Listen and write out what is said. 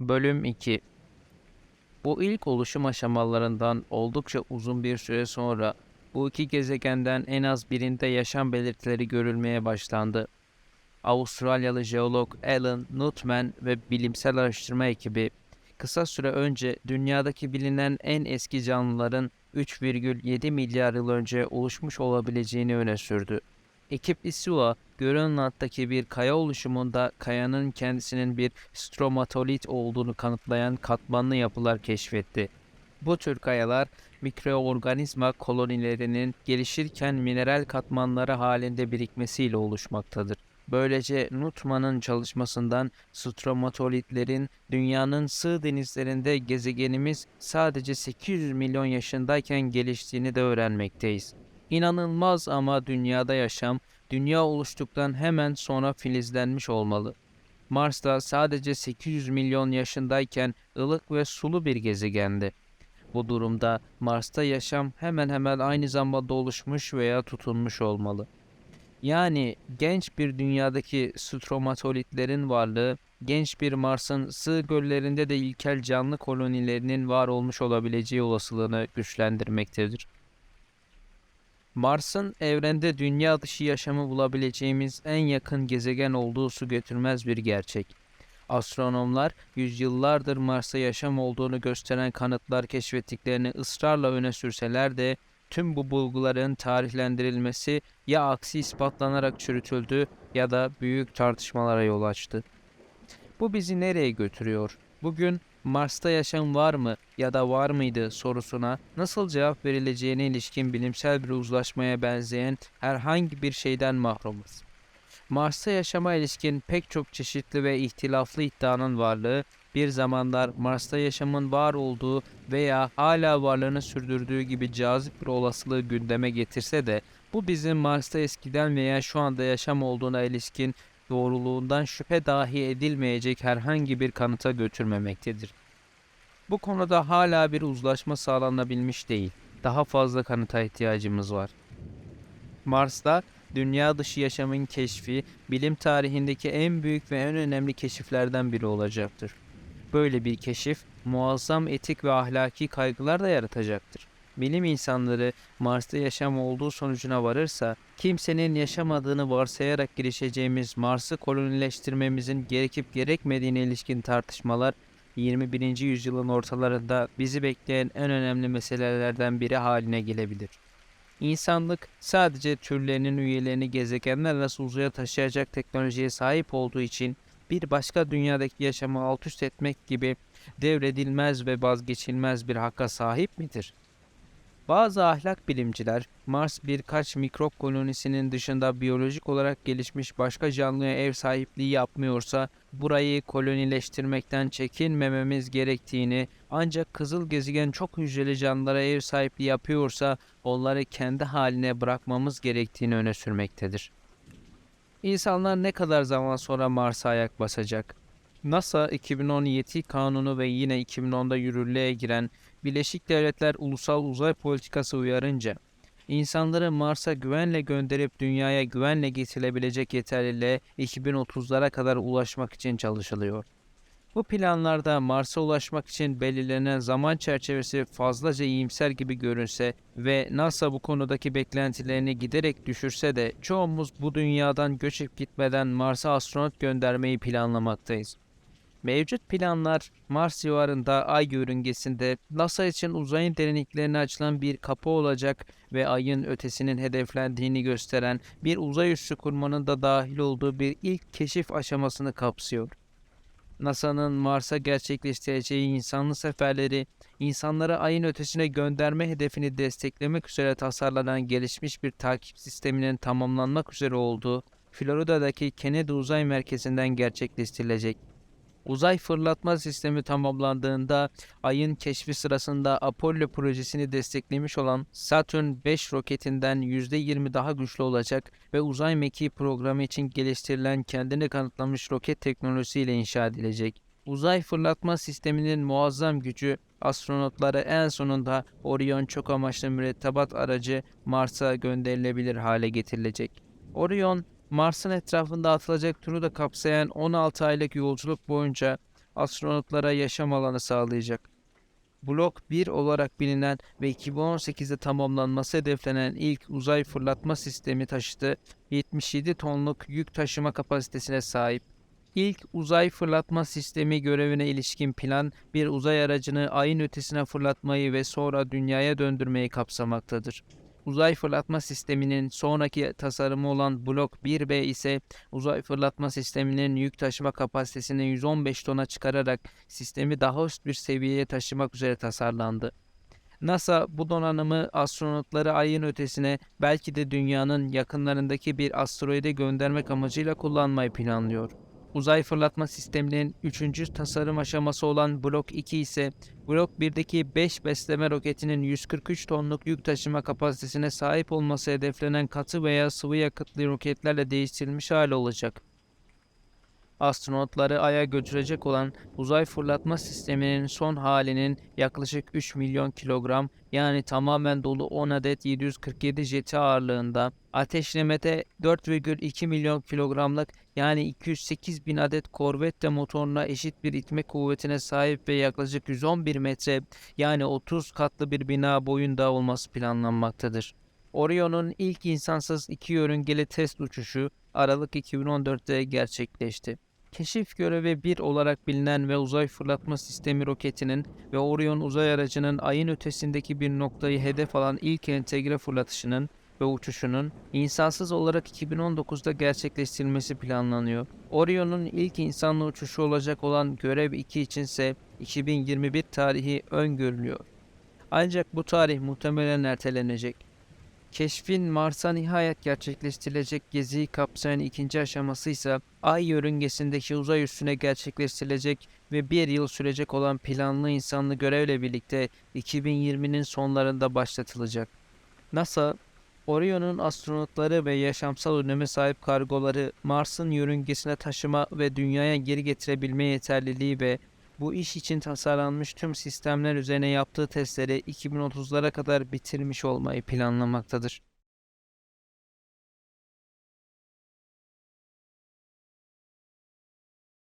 Bölüm 2 Bu ilk oluşum aşamalarından oldukça uzun bir süre sonra bu iki gezegenden en az birinde yaşam belirtileri görülmeye başlandı. Avustralyalı jeolog Alan Nutman ve bilimsel araştırma ekibi kısa süre önce dünyadaki bilinen en eski canlıların 3,7 milyar yıl önce oluşmuş olabileceğini öne sürdü. Ekip Isua, Grönland'daki bir kaya oluşumunda kayanın kendisinin bir stromatolit olduğunu kanıtlayan katmanlı yapılar keşfetti. Bu tür kayalar mikroorganizma kolonilerinin gelişirken mineral katmanları halinde birikmesiyle oluşmaktadır. Böylece Nutman'ın çalışmasından stromatolitlerin dünyanın sığ denizlerinde gezegenimiz sadece 800 milyon yaşındayken geliştiğini de öğrenmekteyiz. İnanılmaz ama dünyada yaşam, dünya oluştuktan hemen sonra filizlenmiş olmalı. Mars'ta sadece 800 milyon yaşındayken ılık ve sulu bir gezegendi. Bu durumda Mars'ta yaşam hemen hemen aynı zamanda oluşmuş veya tutunmuş olmalı. Yani genç bir dünyadaki stromatolitlerin varlığı, genç bir Mars'ın sığ göllerinde de ilkel canlı kolonilerinin var olmuş olabileceği olasılığını güçlendirmektedir. Mars'ın evrende dünya dışı yaşamı bulabileceğimiz en yakın gezegen olduğu su götürmez bir gerçek. Astronomlar yüzyıllardır Mars'ta yaşam olduğunu gösteren kanıtlar keşfettiklerini ısrarla öne sürseler de tüm bu bulguların tarihlendirilmesi ya aksi ispatlanarak çürütüldü ya da büyük tartışmalara yol açtı. Bu bizi nereye götürüyor? Bugün Mars'ta yaşam var mı ya da var mıydı sorusuna nasıl cevap verileceğine ilişkin bilimsel bir uzlaşmaya benzeyen herhangi bir şeyden mahrumuz. Mars'ta yaşama ilişkin pek çok çeşitli ve ihtilaflı iddianın varlığı bir zamanlar Mars'ta yaşamın var olduğu veya hala varlığını sürdürdüğü gibi cazip bir olasılığı gündeme getirse de bu bizim Mars'ta eskiden veya şu anda yaşam olduğuna ilişkin doğruluğundan şüphe dahi edilmeyecek herhangi bir kanıta götürmemektedir. Bu konuda hala bir uzlaşma sağlanabilmiş değil. Daha fazla kanıta ihtiyacımız var. Mars'ta dünya dışı yaşamın keşfi bilim tarihindeki en büyük ve en önemli keşiflerden biri olacaktır. Böyle bir keşif muazzam etik ve ahlaki kaygılar da yaratacaktır. Bilim insanları Mars'ta yaşam olduğu sonucuna varırsa kimsenin yaşamadığını varsayarak girişeceğimiz Mars'ı kolonileştirmemizin gerekip gerekmediğine ilişkin tartışmalar 21. yüzyılın ortalarında bizi bekleyen en önemli meselelerden biri haline gelebilir. İnsanlık sadece türlerinin üyelerini gezegenler arası uzaya taşıyacak teknolojiye sahip olduğu için bir başka dünyadaki yaşamı alt üst etmek gibi devredilmez ve vazgeçilmez bir hakka sahip midir? Bazı ahlak bilimciler Mars birkaç mikrop kolonisinin dışında biyolojik olarak gelişmiş başka canlıya ev sahipliği yapmıyorsa burayı kolonileştirmekten çekinmememiz gerektiğini ancak kızıl gezegen çok hücreli canlılara ev sahipliği yapıyorsa onları kendi haline bırakmamız gerektiğini öne sürmektedir. İnsanlar ne kadar zaman sonra Mars'a ayak basacak? NASA 2017 kanunu ve yine 2010'da yürürlüğe giren Birleşik Devletler Ulusal Uzay Politikası uyarınca insanları Mars'a güvenle gönderip dünyaya güvenle getirilebilecek yeterliliğe 2030'lara kadar ulaşmak için çalışılıyor. Bu planlarda Mars'a ulaşmak için belirlenen zaman çerçevesi fazlaca iyimser gibi görünse ve NASA bu konudaki beklentilerini giderek düşürse de çoğumuz bu dünyadan göçüp gitmeden Mars'a astronot göndermeyi planlamaktayız. Mevcut planlar Mars civarında Ay yörüngesinde NASA için uzayın derinliklerine açılan bir kapı olacak ve Ay'ın ötesinin hedeflendiğini gösteren bir uzay üssü kurmanın da dahil olduğu bir ilk keşif aşamasını kapsıyor. NASA'nın Mars'a gerçekleştireceği insanlı seferleri, insanları ayın ötesine gönderme hedefini desteklemek üzere tasarlanan gelişmiş bir takip sisteminin tamamlanmak üzere olduğu Florida'daki Kennedy Uzay Merkezi'nden gerçekleştirilecek. Uzay fırlatma sistemi tamamlandığında ayın keşfi sırasında Apollo projesini desteklemiş olan Saturn 5 roketinden %20 daha güçlü olacak ve uzay mekiği programı için geliştirilen kendini kanıtlamış roket teknolojisiyle inşa edilecek. Uzay fırlatma sisteminin muazzam gücü astronotları en sonunda Orion çok amaçlı mürettebat aracı Mars'a gönderilebilir hale getirilecek. Orion Mars'ın etrafında atılacak turu da kapsayan 16 aylık yolculuk boyunca astronotlara yaşam alanı sağlayacak. Blok 1 olarak bilinen ve 2018'de tamamlanması hedeflenen ilk uzay fırlatma sistemi taşıtı 77 tonluk yük taşıma kapasitesine sahip. İlk uzay fırlatma sistemi görevine ilişkin plan bir uzay aracını ayın ötesine fırlatmayı ve sonra dünyaya döndürmeyi kapsamaktadır. Uzay fırlatma sisteminin sonraki tasarımı olan Blok 1B ise uzay fırlatma sisteminin yük taşıma kapasitesini 115 tona çıkararak sistemi daha üst bir seviyeye taşımak üzere tasarlandı. NASA bu donanımı astronotları ayın ötesine belki de dünyanın yakınlarındaki bir asteroide göndermek amacıyla kullanmayı planlıyor. Uzay fırlatma sisteminin 3. tasarım aşaması olan Blok 2 ise Blok 1'deki 5 besleme roketinin 143 tonluk yük taşıma kapasitesine sahip olması hedeflenen katı veya sıvı yakıtlı roketlerle değiştirilmiş hali olacak. Astronotları Ay'a götürecek olan uzay fırlatma sisteminin son halinin yaklaşık 3 milyon kilogram yani tamamen dolu 10 adet 747 jeti ağırlığında ateşlemede 4,2 milyon kilogramlık yani 208 bin adet korvette motoruna eşit bir itme kuvvetine sahip ve yaklaşık 111 metre yani 30 katlı bir bina boyunda olması planlanmaktadır. Orion'un ilk insansız iki yörüngeli test uçuşu Aralık 2014'te gerçekleşti. Keşif görevi 1 olarak bilinen ve uzay fırlatma sistemi roketinin ve Orion uzay aracının ayın ötesindeki bir noktayı hedef alan ilk entegre fırlatışının ve uçuşunun insansız olarak 2019'da gerçekleştirilmesi planlanıyor. Orion'un ilk insanlı uçuşu olacak olan görev 2 içinse 2021 tarihi öngörülüyor. Ancak bu tarih muhtemelen ertelenecek. Keşfin Mars'a nihayet gerçekleştirilecek geziyi kapsayan ikinci aşaması ise Ay yörüngesindeki uzay üstüne gerçekleştirilecek ve bir yıl sürecek olan planlı insanlı görevle birlikte 2020'nin sonlarında başlatılacak. NASA, Orion'un astronotları ve yaşamsal öneme sahip kargoları Mars'ın yörüngesine taşıma ve dünyaya geri getirebilme yeterliliği ve bu iş için tasarlanmış tüm sistemler üzerine yaptığı testleri 2030'lara kadar bitirmiş olmayı planlamaktadır.